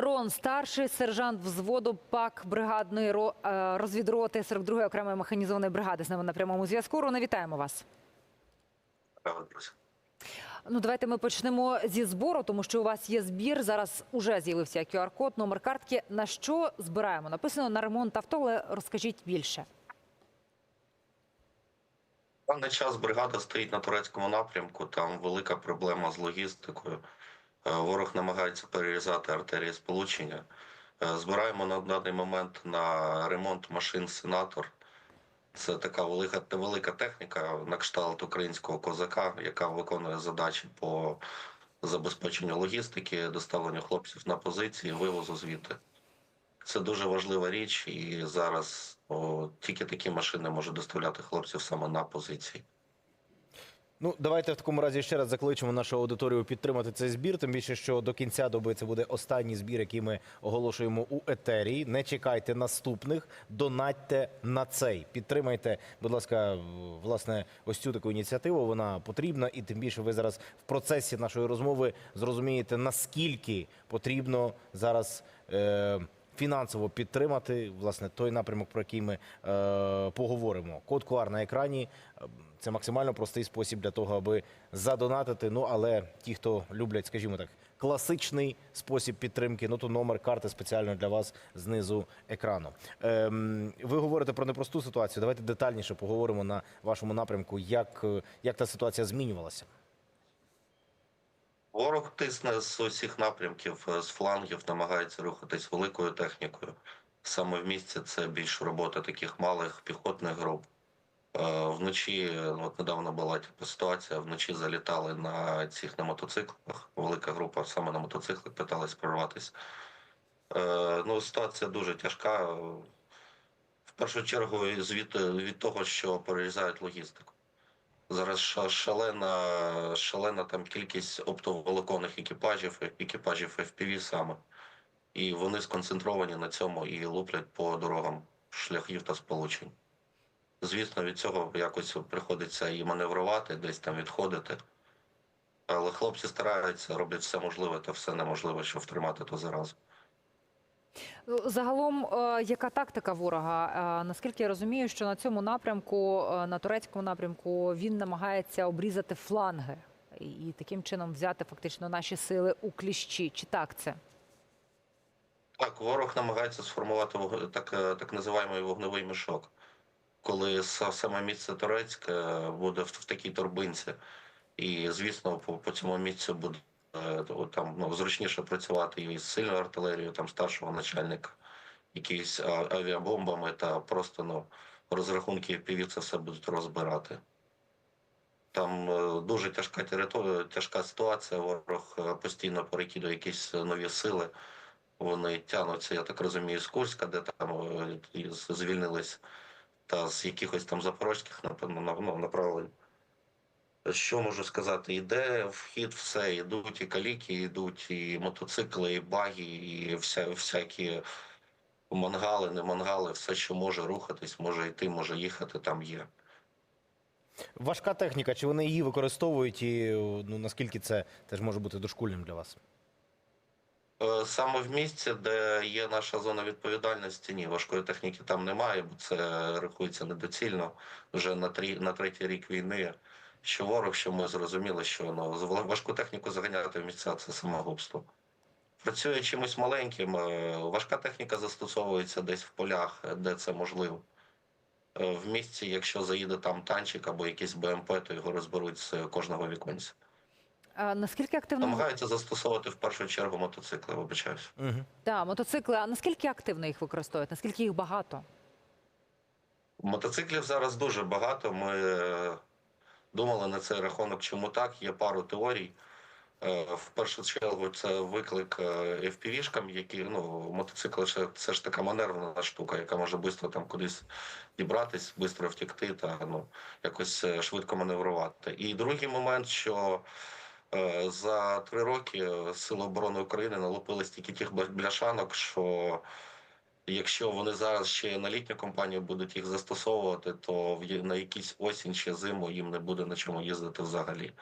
Рон, старший сержант взводу ПАК бригадної е, розвідроти 42-ї окремої механізованої бригади з нами на прямому зв'язку. Роне, вітаємо вас. Ну, давайте ми почнемо зі збору, тому що у вас є збір. Зараз уже з'явився QR-код, номер картки. На що збираємо? Написано на ремонт авто, але розкажіть більше. В даний час бригада стоїть на турецькому напрямку. Там велика проблема з логістикою. Е, Ворог намагається перерізати артерії сполучення. Е, Збираємо на даний момент на ремонт машин сенатор. Це така велика, велика техніка на кшталт українського козака, яка виконує задачі по забезпеченню логістики, доставленню хлопців на позиції, вивозу звідти. Це дуже важлива річ, і зараз о, тільки такі машини можуть доставляти хлопців саме на позиції. Ну, давайте в такому разі ще раз закличемо нашу аудиторію підтримати цей збір. Тим більше, що до кінця доби це буде останній збір, який ми оголошуємо у етері. Не чекайте наступних, донатьте на цей. Підтримайте, будь ласка, власне, ось цю таку ініціативу. Вона потрібна, і тим більше ви зараз в процесі нашої розмови зрозумієте, наскільки потрібно зараз. Е- Фінансово підтримати власне той напрямок, про який ми е, поговоримо. Код QR на екрані е, це максимально простий спосіб для того, аби задонатити. Ну але ті, хто люблять, скажімо так, класичний спосіб підтримки, ну то номер карти спеціально для вас знизу екрану. Ем, ви говорите про непросту ситуацію. Давайте детальніше поговоримо на вашому напрямку, як, е, як та ситуація змінювалася. Ворог тисне з усіх напрямків, е, з флангів, намагається рухатись великою технікою. Саме в місті це більш робота таких малих піхотних груп. Е, Вночі, е, от недавно була типу, ситуація, вночі залітали на цих на мотоциклах. Велика група саме на мотоциклах питалась прорватися. Ну, ситуація дуже тяжка. В першу чергу від, від того, що перерізають логістику. Зараз шалена, шалена там кількість оптоволоконних екіпажів, екіпажів FPV саме. І вони сконцентровані на цьому і луплять по дорогам шляхів та сполучень. Звісно, від цього якось приходиться і маневрувати, десь там відходити. Але хлопці стараються, роблять все можливе та все неможливе, щоб втримати ту заразу. Загалом, е, яка тактика ворога? Е, Наскільки я розумію, що на цьому напрямку, е, на турецькому напрямку, він намагається обрізати фланги і таким чином взяти фактично наші сили у кліщі. Чи так це? Так, ворог намагається сформувати так, так називаємий вогневий мішок, коли саме місце Турецьке буде в, в такій торбинці. І, звісно, по, по цьому місцю буде там ну, зручніше працювати і з сильною артилерією, там старшого начальника, якісь авіабомбами та просто ну, розрахунки піві це все будуть розбирати. Там е, дуже тяжка територія, тяжка ситуація. Ворог е, постійно перекидує якісь нові сили. Вони тягнуться, я так розумію, з Курська, де там е, звільнились, та з якихось там запорозьких ну, направлень. Що можу сказати? Іде вхід, все, йдуть і каліки, йдуть і мотоцикли, і баги, і вся, всякі мангали, не мангали, все, що може рухатись, може йти, може їхати, там є. Важка техніка, чи вони її використовують, і ну наскільки це теж може бути дошкульним для вас? Е, Саме в місці, де є наша зона відповідальності, ні, важкої техніки там немає, бо це рахується недоцільно вже на три на третій рік війни. Що ворог, що ми зрозуміли, що ну важку техніку заганяти в місця це самогубство. Працює чимось маленьким. е, Важка техніка застосовується десь в полях, де це можливо. Е, В місті, якщо заїде там танчик або якийсь БМП, то його розберуть з кожного віконця. А наскільки активно Намагаються застосовувати в першу чергу мотоцикли, вибачаюсь. Угу. да, мотоцикли? А наскільки активно їх використовують? Наскільки їх багато? Мотоциклів зараз дуже багато. Ми е, думали на цей рахунок, чому так. Є пару теорій. Е, В першу чергу це виклик е, FPV-шкам, які ну, мотоцикли ще- це ж така маневрена штука, яка може швидко там кудись дібратись, швидко втекти та ну, якось е, швидко маневрувати. І другий момент, що е, за три роки Сили оборони України налупили стільки тих бляшанок, що Якщо вони зараз ще на літню компанію будуть їх застосовувати, то на якійсь осінь чи зиму їм не буде на чому їздити взагалі.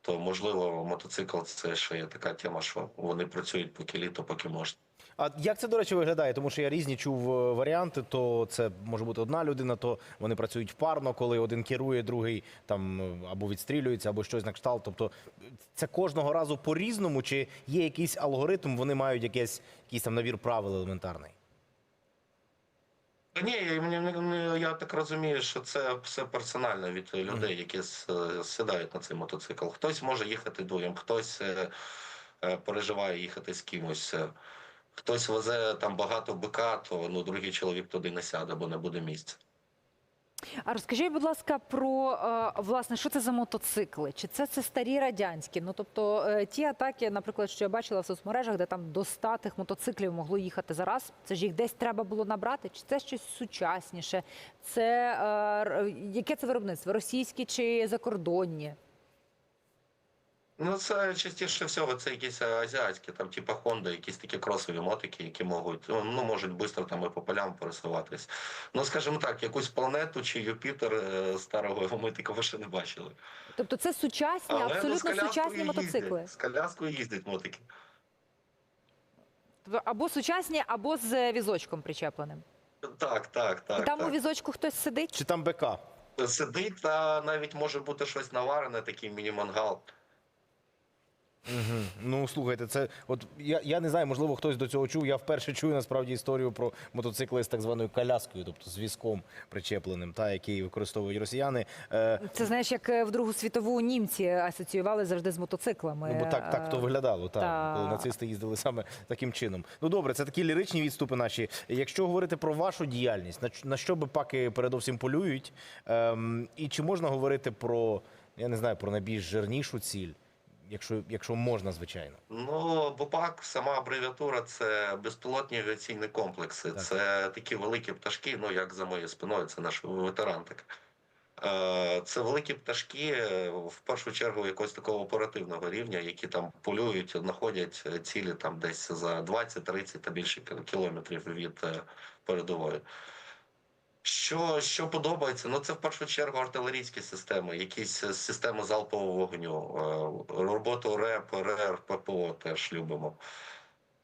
то можливо мотоцикл це ще є така тема, що вони працюють поки літо, поки можна. А як це, до речі, виглядає? Тому що я різні чув е, варіанти. То це може бути одна людина, то вони працюють парно, коли один керує, другий там е, або відстрілюється, або щось на кшталт. Тобто це кожного разу по-різному, чи є якийсь алгоритм, вони мають якийсь, якийсь там набір правил елементарний. Ні, я, так розумію, що це все персонально від людей, які сідають на цей мотоцикл. Хтось може їхати двоєм, хтось е, е, переживає їхати з кимось. Хтось везе там багато бика, то ну другий чоловік туди не сяде, бо не буде місця. А розкажіть, будь ласка, про е, власне, що це за мотоцикли? Чи це, це старі радянські? Ну тобто е, ті атаки, наприклад, що я бачила в соцмережах, де там до 100 тих мотоциклів могло їхати зараз. Це ж їх десь треба було набрати? Чи це щось сучасніше? Це е, яке це виробництво? Російські чи закордонні? Ну, це частіше всього, це якісь азіатські, там, типу Honda, якісь такі кросові мотики, які можуть, ну, можуть швидко там і по полям пересуватись. Ну, скажімо так, якусь планету чи Юпітер е, старого ми такого ще не бачили. Тобто це сучасні, ну, з абсолютно коляскою сучасні їздять, мотоцикли. З коляскою їздять мотики. Тобто Або сучасні, або з візочком причепленим. Так, так, так. І там так. у візочку хтось сидить. Чи там БК? Сидить, та навіть може бути щось наварене, такий міні-мангал. Угу. Ну слухайте, це от я, я не знаю, можливо, хтось до цього чув. Я вперше чую насправді історію про мотоцикли з так званою коляскою, тобто з візком причепленим, та який використовують росіяни. Е, Це знаєш, як е, в Другу світову німці асоціювали завжди з мотоциклами. Ну, бо так, так то Е, виглядало, так, та. коли нацисти їздили саме таким чином. Ну добре, це такі ліричні відступи наші. Якщо говорити про вашу діяльність, на, на що би паки передовсім полюють? Ем, і чи можна говорити про, я не знаю, про найбільш жирнішу ціль, якщо, якщо можна, звичайно. Ну, БОПАК, сама абревіатура це безпілотні авіаційні комплекси. Так. Це такі великі пташки, ну як за моєю спиною, це наш ветеран так. Е, Це великі пташки, в першу чергу якогось такого оперативного рівня, які там полюють, знаходять цілі там десь за 20-30 та більше кілометрів від е, передової. Що, що подобається? Ну це в першу чергу артилерійські системи, якісь е, системи залпового вогню, е, роботу РЕП, РР, ППО теж любимо.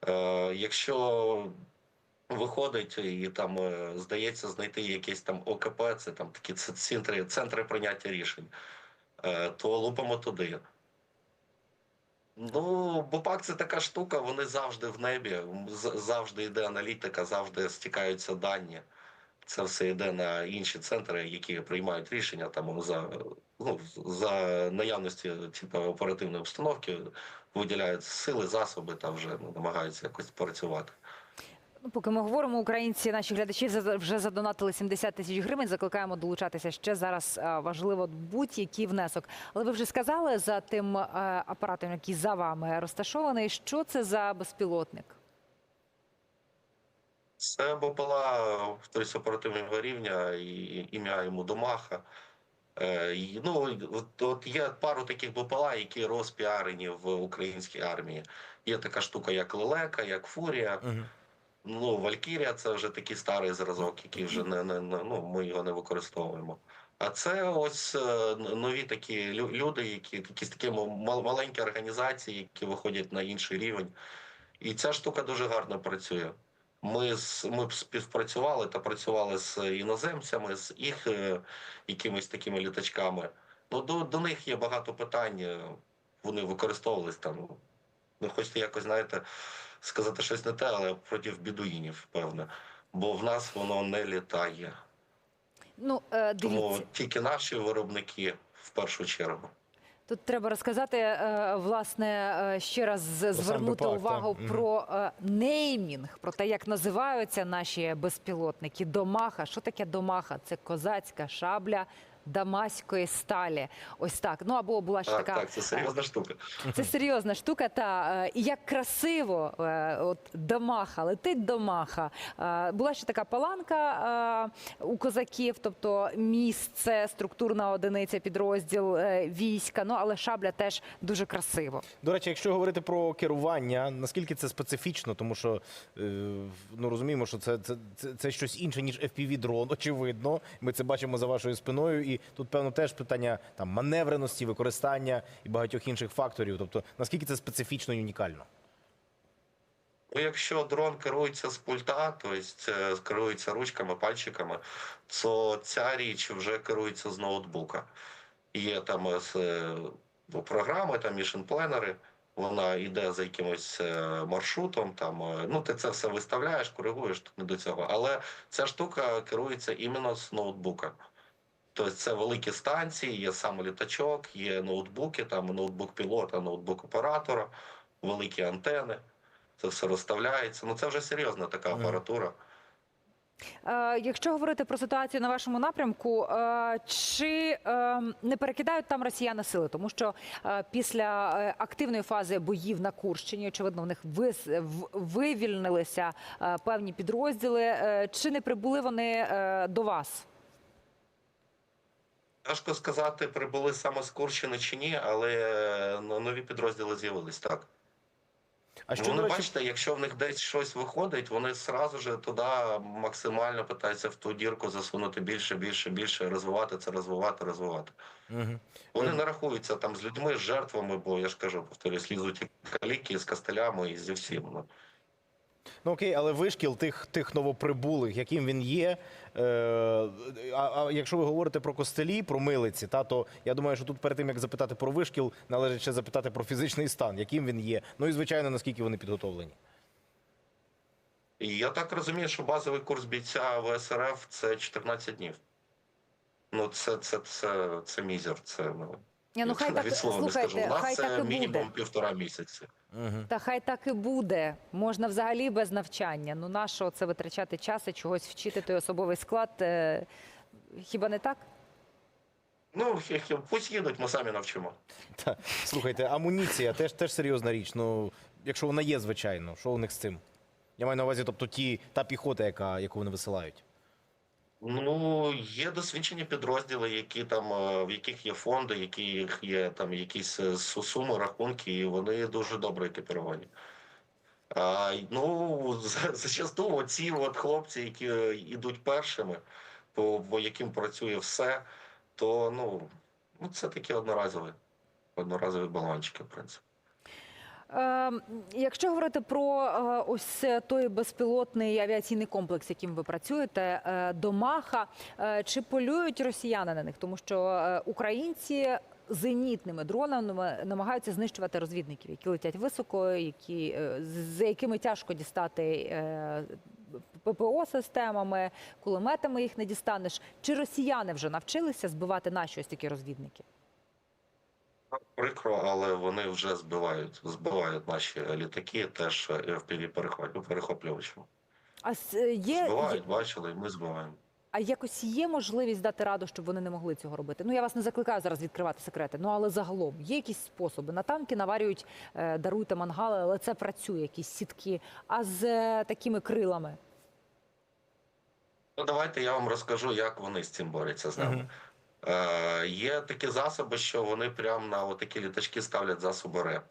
Е, Якщо виходить і там здається знайти якісь там ОКП, це там такі центри, центри прийняття рішень, то лупимо туди. Ну, БОПАК це така штука, вони завжди в небі, завжди йде аналітика, завжди стікаються дані. Це все йде на інші центри, які приймають рішення там за, ну, за наявності типу, оперативної обстановки, виділяють сили, засоби та вже ну, намагаються якось працювати. Ну, поки ми говоримо, українці, наші глядачі вже задонатили 70 тисяч гривень. Закликаємо долучатися ще зараз. е, Важливо будь-який внесок. Але ви вже сказали за тим е, апаратом, який за вами розташований. Що це за безпілотник? Це повторюсь, оперативного рівня і ім'я йому Домаха. Е, ну, от, от є пару таких БПЛА, які розпіарені в українській армії. Є така штука, як Лелека, як Фурія. Угу. Ну, Валькірія це вже такий старий зразок, який вже не, не, не ну, ми його не використовуємо. А це ось е, нові такі люди, які якісь такі мал- маленькі організації, які виходять на інший рівень. І ця штука дуже гарно працює. Ми з ми співпрацювали та працювали з іноземцями, з їх е, якимись такими літачками. Ну до, до них є багато питань. е, Вони використовувались там. Ви хочете якось, знаєте, сказати щось не те, але проти бідуїнів, певне. Бо в нас воно не літає. Ну, е, Тому тільки наші виробники в першу чергу. Тут треба розказати, е, власне, е, ще раз сам звернути увагу так. Про е, неймінг, про те, як називаються наші безпілотники. Домаха. Що таке домаха? Це козацька шабля дамаської сталі. Ось так. Ну або була ще Так, така. так, це серйозна штука. Це серйозна штука. Та е, і як красиво, е, от домаха, летить домаха. Е, Була ще така паланка е, у козаків, тобто місце, структурна одиниця, підрозділ е, війська. Ну але шабля теж дуже красиво. До речі, якщо говорити про керування, наскільки це специфічно, тому що е, ну розуміємо, що це, це, це, це щось інше ніж fpv дрон очевидно. Ми це бачимо за вашою спиною. І тут певно теж питання там маневреності, використання і багатьох інших факторів. Тобто наскільки це специфічно і унікально? Ну, якщо дрон керується з пульта, тобто керується ручками, пальчиками, то ця річ вже керується з ноутбука. Є там е, е, ну, програми, там mission планери, вона йде за якимось маршрутом. Там, ну, ти це все виставляєш, коригуєш тут не до цього. Але ця штука керується іменно з ноутбука. Тобто це великі станції, є сам літачок, є ноутбуки, там ноутбук пілота, ноутбук оператора, великі антени. Це все розставляється. Ну це вже серйозна така апаратура. Е, Якщо говорити про ситуацію на вашому напрямку, е, чи е, не перекидають там росіяни сили? Тому що після активної фази боїв на Курщині, очевидно, в них вивільнилися певні підрозділи. Чи не прибули вони до вас? Важко сказати, прибули саме з Курщини чи ні, але е, ну, нові підрозділи з'явились так. А що вони речі, бачите, якщо в них десь щось виходить, вони сразу ж туди максимально питаються в ту дірку засунути більше, більше, більше, розвивати це, розвивати, розвивати. Мгм. Вони Е, не рахуються там з людьми, з жертвами, бо я ж кажу, повторюсь, лізуть і каліки з кастелями і зі всім. Ну. Окей, але вишкіл тих, тих новоприбулих, яким він є. Е, а, а якщо ви говорите про костелі, про милиці, та то я думаю, що тут перед тим як запитати про вишкіл, належить ще запитати про фізичний стан, яким він є. Ну і звичайно, наскільки вони підготовлені. Я так розумію, що базовий курс бійця в СРФ це 14 днів. Ну, це, це, це, це мізер. Це ну, Ні, ну хай так не скажу. У нас хай це так і мінімум буде. півтора місяці. Угу. Та хай так і буде. Можна взагалі без навчання. Ну нащо це витрачати час і чогось вчити той особовий склад? Е, Хіба не так? Ну, пусть їдуть, ми самі навчимо. Та, слухайте, амуніція теж, теж серйозна річ. Ну, якщо вона є, звичайно, що у них з цим? Я маю на увазі, тобто ті, та піхота, яка, яку вони висилають. Ну, є досвідчені підрозділи, які там, е, в яких є фонди, яких є там якісь е, суми, рахунки, і вони дуже добре екіпіровані. А, ну, зачасту оці от хлопці, які е, йдуть першими, по, по яким працює все, то ну, ну це такі одноразові, одноразові балончики, в принципі. Е, Якщо говорити про е, ось той безпілотний авіаційний комплекс, яким ви працюєте, е, до Маха, е, чи полюють росіяни на них? Тому що е, українці зенітними дронами намагаються знищувати розвідників, які летять високо, які е, з- якими тяжко дістати. е, ППО системами, кулеметами їх не дістанеш. Чи росіяни вже навчилися збивати наші ось такі розвідники? Прикро, але вони вже збивають, збивають наші літаки, теж fpv перехоплювачами. А с- е, є Збивають, бачили, і ми збиваємо. А якось є можливість дати раду, щоб вони не могли цього робити? Ну я вас не закликаю зараз відкривати секрети. Ну але загалом є якісь способи. На танки наварюють, е, даруйте мангали, але це працює, якісь сітки. А з е, такими крилами Ну, давайте я вам розкажу, як вони з цим борються з нами. Е, є такі засоби, що вони прямо на такі літачки ставлять засоби РЕП.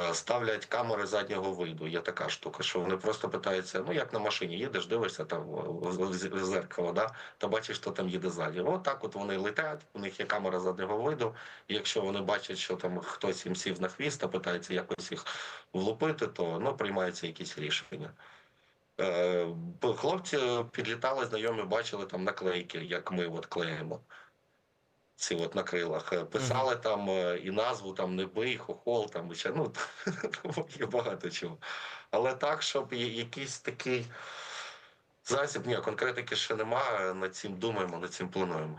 Е, ставлять камери заднього виду. Є така штука, що вони просто питаються: ну як на машині їдеш, дивишся там в, зеркало, да, та бачиш, що там їде ззаді. От от вони летять, у них є камера заднього виду. Якщо вони бачать, що там хтось їм сів на хвіст та питається якось їх влупити, то ну, приймаються якісь рішення. Е, хлопці підлітали, знайомі, бачили там наклейки, як ми от клеїмо. Ці от на крилах. Е, Писали там е, і назву там не бий, хохол, там і ще, ну є багато чого. Але так, щоб якийсь такий засіб, ні, конкретики ще немає. Над цим думаємо, над цим плануємо.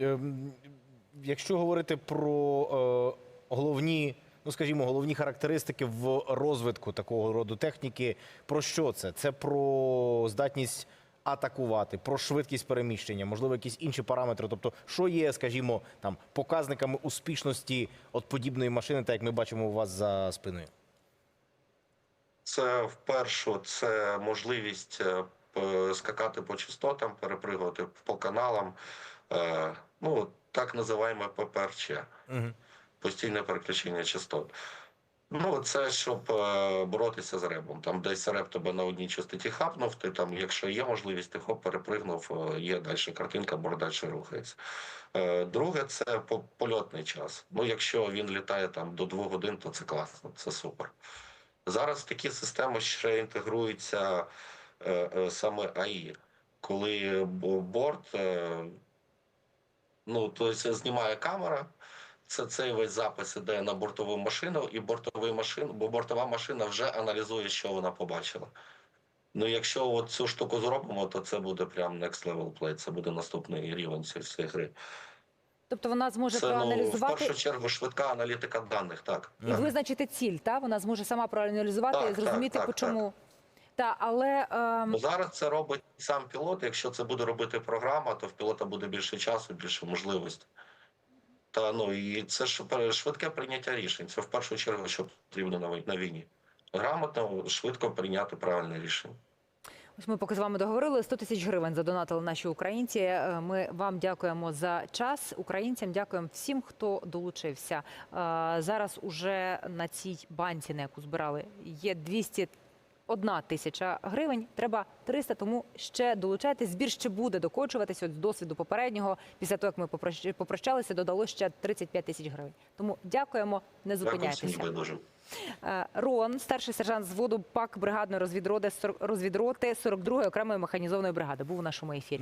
Ем, Якщо говорити про е, головні, ну скажімо, головні характеристики в розвитку такого роду техніки, про що це? Це про здатність атакувати, про швидкість переміщення, можливо, якісь інші параметри. Тобто, що є, скажімо, там показниками успішності от подібної машини, так як ми бачимо у вас за спиною. Це вперше це можливість е, скакати по частотам, перепригувати по каналам. Е, Ну, так називаємо ППРЧ. Угу. постійне переключення частот. Ну, це щоб е, боротися з ребом. Там десь реб тебе на одній частоті хапнув, ти там, якщо є можливість, ти хоп, перепригнув, е, є далі картинка, борт далі рухається. Е, друге, це польотний час. Ну, якщо він літає там до двох годин, то це класно, це супер. Зараз такі системи ще інтегрується е, е, саме АІ, коли борт, е, ну, тобто знімає камера, це цей весь запис іде на бортову машину, і бортовий машин, бо бортова машина вже аналізує, що вона побачила. Ну, якщо от цю штуку зробимо, то це буде прям next level play, це буде наступний рівень цієї гри. Тобто вона зможе Це ну, в першу чергу швидка аналітика даних, так. і так. визначити ціль. Та вона зможе сама проаналізувати Так, і зрозуміти, так, так, чому. Та, але ем, зараз це робить сам пілот. Якщо це буде робити програма, то в пілота буде більше часу, більше можливостей. Та ну і це ж швидке прийняття рішень. Це в першу чергу, що потрібно на війні. Грамотно, швидко прийняти правильне рішення. Ось ми поки з вами договорили. 100 тисяч гривень задонатили наші українці. Е, Ми вам дякуємо за час. Українцям дякуємо всім, хто долучився. Е, Зараз уже на цій банці, на яку збирали, є 201 тисяча гривень. Треба 300, тому ще долучайте. Збір ще буде докочуватися от з досвіду попереднього. Після того, як ми попрощ- попрощалися, додало ще 35 тисяч гривень. Тому дякуємо, не зупиняйтеся. Е, Рон, старший сержант зводу ПАК бригадної розвідроти 42-ї окремої механізованої бригади, був у нашому ефірі.